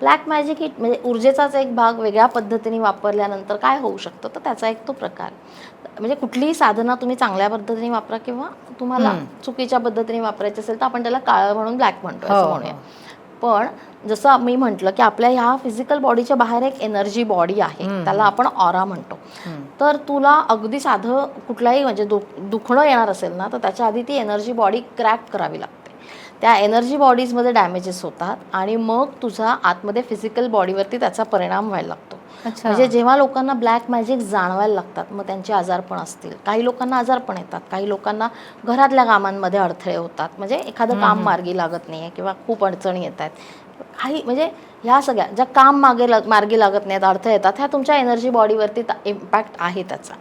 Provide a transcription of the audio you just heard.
Black magic ही म्हणजे ऊर्जेचाच एक भाग वेगळ्या पद्धतीने वापरल्यानंतर काय होऊ शकतं? तर त्याचा एक तो प्रकार. म्हणजे कुठलीही साधना तुम्ही चांगल्या पद्धतीने वापरा किंवा तुम्हाला चुकीच्या पद्धतीने वापरायची असेल तर आपण त्याला काळं म्हणून ब्लॅक म्हणतो हो, असं हो. म्हणूया. पण जसं मी म्हटलं की आपल्या ह्या फिजिकल बॉडीच्या बाहेर एक एनर्जी बॉडी आहे त्याला आपण ऑरा म्हणतो. तर तुला अगदी साधं कुठलाही म्हणजे दुख दुखणं येणार असेल ना तर त्याच्या आधी ती एनर्जी बॉडी क्रॅक करावी लागते. त्या एनर्जी बॉडीजमध्ये डॅमेजेस होतात आणि मग तुझा आतमध्ये फिजिकल बॉडीवरती त्याचा परिणाम व्हायला लागतो. म्हणजे जेव्हा लोकांना ब्लॅक मॅजिक जाणवायला लागतात मग त्यांचे आजार पण असतील. काही लोकांना आजार पण येतात. काही लोकांना घरातल्या कामांमध्ये अडथळे होतात. म्हणजे एखादं काम मार्गी लागत नाही किंवा खूप अडचणी येत आहेत. काही म्हणजे ह्या सगळ्या ज्या काम मागे लाग- मार्गी लागत नाहीत अडथळे येतात ह्या तुमच्या एनर्जी बॉडीवरती इम्पॅक्ट आहे त्याचा.